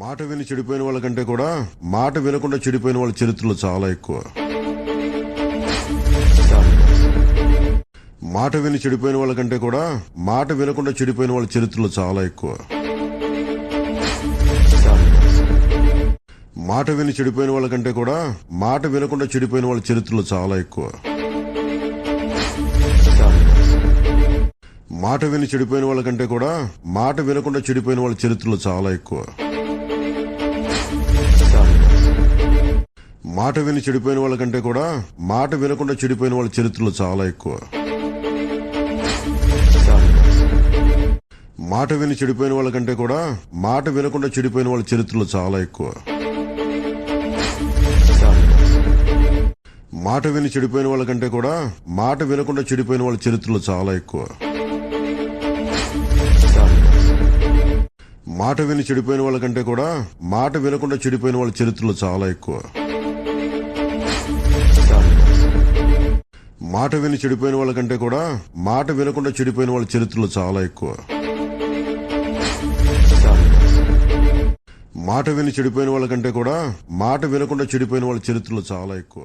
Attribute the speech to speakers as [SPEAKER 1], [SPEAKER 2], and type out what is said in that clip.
[SPEAKER 1] మాట విని చెడిపోయిన వాళ్ళకంటే కూడా మాట వినకుండా చెడిపోయిన వాళ్ళ చరిత్రలు చాలా ఎక్కువ. మాట విని చెడిపోయిన వాళ్ళకంటే కూడా మాట వినకుండా చెడిపోయిన వాళ్ళ చరిత్రలు చాలా ఎక్కువ. మాట విని చెడిపోయిన వాళ్ళకంటే కూడా మాట వినకుండా చెడిపోయిన వాళ్ళ చరిత్రలు చాలా ఎక్కువ. మాట విని చెడిపోయిన వాళ్ళకంటే కూడా మాట వినకుండా చెడిపోయిన వాళ్ళ చరిత్రలు చాలా ఎక్కువ. మాట విని చెడిపోయిన వాళ్ళకంటే కూడా మాట వినకుండా చెడిపోయిన వాళ్ళ చరిత్రలు చాలా ఎక్కువ. మాట విని చెడిపోయిన వాళ్ళకంటే కూడా మాట వినకుండా చెడిపోయిన వాళ్ళ చరిత్రలు చాలా ఎక్కువ. మాట విని చెడిపోయిన వాళ్ళకంటే కూడా మాట వినకుండా చెడిపోయిన వాళ్ళ చరిత్రలు చాలా ఎక్కువ. మాట విని చెడిపోయిన వాళ్ళకంటే కూడా మాట వినకుండా చెడిపోయిన వాళ్ళ చరిత్రలు చాలా ఎక్కువ. మాట విని చెడిపోయిన వాళ్ళకంటే కూడా మాట వినకుండా చెడిపోయిన వాళ్ళ చరిత్రలు చాలా ఎక్కువ. మాట విని చెడిపోయిన వాళ్ళకంటే కూడా మాట వినకుండా చెడిపోయిన వాళ్ళ చరిత్రలు చాలా ఎక్కువ.